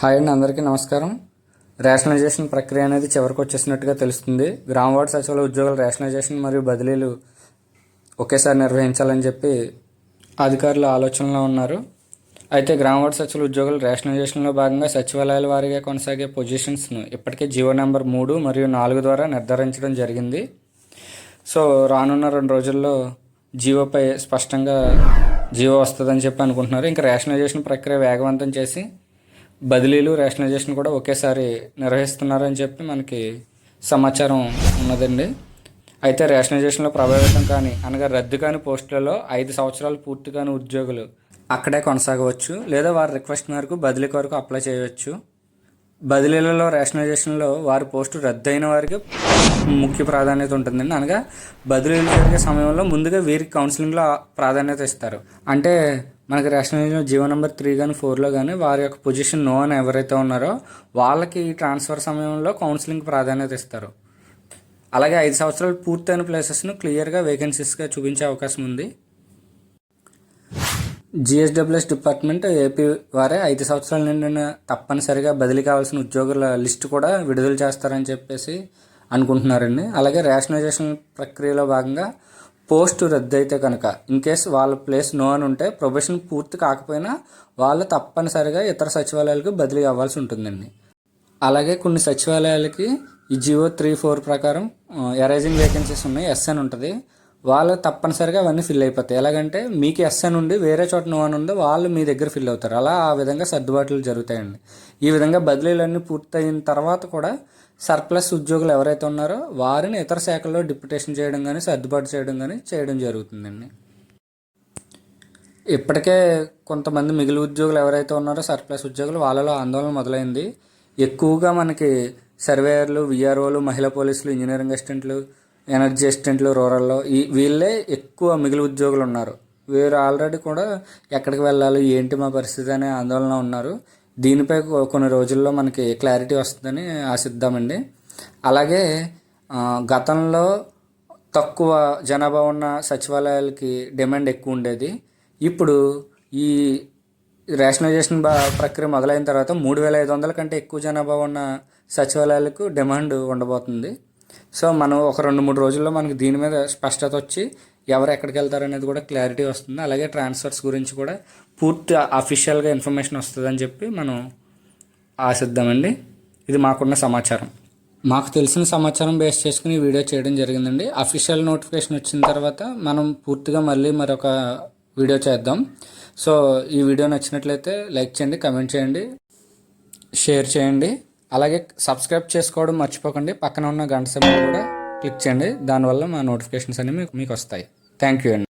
Hi అండి అందరికీ నమస్కారం. రేషనలైజేషన్ ప్రక్రియ అనేది చివరికి వచ్చేసినట్టుగా తెలుస్తుంది. గ్రామ వార్డు సచివాలయ ఉద్యోగుల రేషనలైజేషన్ మరియు బదిలీలు ఒకేసారి నిర్వహించాలని చెప్పి అధికారులు ఆలోచనలో ఉన్నారు. అయితే గ్రామ వార్డు సచివుల ఉద్యోగుల రేషనలైజేషన్లో భాగంగా సచివాలయాల వారీగా కొనసాగే పొజిషన్స్ను ఇప్పటికే జీవో నెంబర్ మూడు మరియు నాలుగు ద్వారా నిర్ధారించడం జరిగింది. సో రానున్న రెండు రోజుల్లో జీవోపై స్పష్టంగా జీవో వస్తుందని చెప్పి అనుకుంటున్నారు. ఇంకా రేషనలైజేషన్ ప్రక్రియ వేగవంతం చేసి బదిలీలు రేషనలైజేషన్ కూడా ఒకేసారి నిర్వహిస్తున్నారని చెప్పి మనకి సమాచారం ఉన్నదండి. అయితే రేషనలైజేషన్లో ప్రభావితం కానీ అనగా రద్దు కాని పోస్టులలో ఐదు సంవత్సరాలు పూర్తి కాని ఉద్యోగులు అక్కడే కొనసాగవచ్చు లేదా వారి రిక్వెస్ట్ మేరకు బదిలీ కొరకు అప్లై చేయవచ్చు. బదిలీలలో రేషనలైజేషన్లో వారి పోస్టు రద్దయిన వారికి ముఖ్య ప్రాధాన్యత ఉంటుందండి. అనగా బదిలీలు జరిగే సమయంలో ముందుగా వీరికి కౌన్సిలింగ్లో ప్రాధాన్యత ఇస్తారు. అంటే మనకి రేషనలైజేషన్ జీవో నెంబర్ త్రీ కానీ ఫోర్లో కానీ వారి యొక్క పొజిషన్ నో అని ఎవరైతే ఉన్నారో వాళ్ళకి ట్రాన్స్ఫర్ సమయంలో కౌన్సిలింగ్ ప్రాధాన్యత ఇస్తారు. అలాగే ఐదు సంవత్సరాలు పూర్తయిన ప్లేసెస్ను క్లియర్గా వేకెన్సీస్గా చూపించే అవకాశం ఉంది. జిఎస్డబ్ల్యూఎస్ డిపార్ట్మెంట్ ఏపీ వారే ఐదు సంవత్సరాల నిండిన తప్పనిసరిగా బదిలీ కావాల్సిన ఉద్యోగుల లిస్ట్ కూడా విడుదల చేస్తారని చెప్పేసి అనుకుంటున్నారండి. అలాగే రేషనలైజేషన్ ప్రక్రియలో భాగంగా పోస్ట్ రద్దయితే కనుక ఇన్ కేస్ వాళ్ళ ప్లేస్ నో అని ఉంటే ప్రొఫెషన్ పూర్తి కాకపోయినా వాళ్ళు తప్పనిసరిగా ఇతర సచివాలయాలకు బదిలీ అవ్వాల్సి ఉంటుందండి. అలాగే కొన్ని సచివాలయాలకి ఈ జియో త్రీ ఫోర్ ప్రకారం ఎరైజింగ్ వేకెన్సీస్ ఉన్నాయి ఎస్ అని ఉంటుంది. వాళ్ళు తప్పనిసరిగా అవన్నీ ఫిల్ అయిపోతాయి. ఎలాగంటే మీకు ఎస్ అని ఉండి వేరే చోట నో అని ఉందో వాళ్ళు మీ దగ్గర ఫిల్ అవుతారు. అలా ఆ విధంగా సర్దుబాట్లు జరుగుతాయండి. ఈ విధంగా బదిలీలన్నీ పూర్తయిన తర్వాత కూడా సర్ప్లస్ ఉద్యోగులు ఎవరైతే ఉన్నారో వారిని ఇతర శాఖల్లో డిప్యుటేషన్ చేయడం కానీ సర్దుబాటు చేయడం కానీ చేయడం జరుగుతుందండి. ఇప్పటికే కొంతమంది మిగిలి ఉద్యోగులు ఎవరైతే ఉన్నారో సర్ప్లస్ ఉద్యోగులు వాళ్ళలో ఆందోళన మొదలైంది. ఎక్కువగా మనకి సర్వేయర్లు విఆర్ఓలు మహిళా పోలీసులు ఇంజనీరింగ్ అసిస్టెంట్లు ఎనర్జీ అసిస్టెంట్లు రూరల్లో ఈ వీళ్ళే ఎక్కువ మిగిలి ఉద్యోగులు ఉన్నారు. వీరు ఆల్రెడీ కూడా ఎక్కడికి వెళ్ళాలి ఏంటి మా పరిస్థితి అనే ఆందోళన ఉన్నారు. దీనిపై కొన్ని రోజుల్లో మనకి క్లారిటీ వస్తుందని ఆశిద్దామండి. అలాగే గతంలో తక్కువ జనాభా ఉన్న సచివాలయాలకి డిమాండ్ ఎక్కువ ఉండేది. ఇప్పుడు ఈ రేషనలైజేషన్ ప్రక్రియ మొదలైన తర్వాత మూడు వేల ఐదు వందల కంటే ఎక్కువ జనాభా ఉన్న సచివాలయాలకు డిమాండ్ ఉండబోతుంది. సో మనం ఒక రెండు మూడు రోజుల్లో మనకి దీని మీద స్పష్టత వచ్చి ఎవరు ఎక్కడికి వెళ్తారు అనేది కూడా క్లారిటీ వస్తుంది. అలాగే ట్రాన్స్ఫర్స్ గురించి కూడా పూర్తి అఫీషియల్గా ఇన్ఫర్మేషన్ వస్తుందని చెప్పి మనం ఆశిద్దామండి. ఇది మాకున్న సమాచారం. మాకు తెలిసిన సమాచారం బేస్ చేసుకుని వీడియో చేయడం జరిగిందండి. అఫీషియల్ నోటిఫికేషన్ వచ్చిన తర్వాత మనం పూర్తిగా మళ్ళీ మరొక వీడియో చేద్దాం. సో ఈ వీడియో నచ్చినట్లయితే లైక్ చేయండి కమెంట్ చేయండి షేర్ చేయండి. అలాగే సబ్స్క్రైబ్ చేసుకోవడం మర్చిపోకండి. పక్కన ఉన్న గంట సింబల్ కూడా క్లిక్ చేయండి. దానివల్ల మా నోటిఫికేషన్స్ అన్ని మీకు మీకు వస్తాయి. థ్యాంక్ యూ అండి.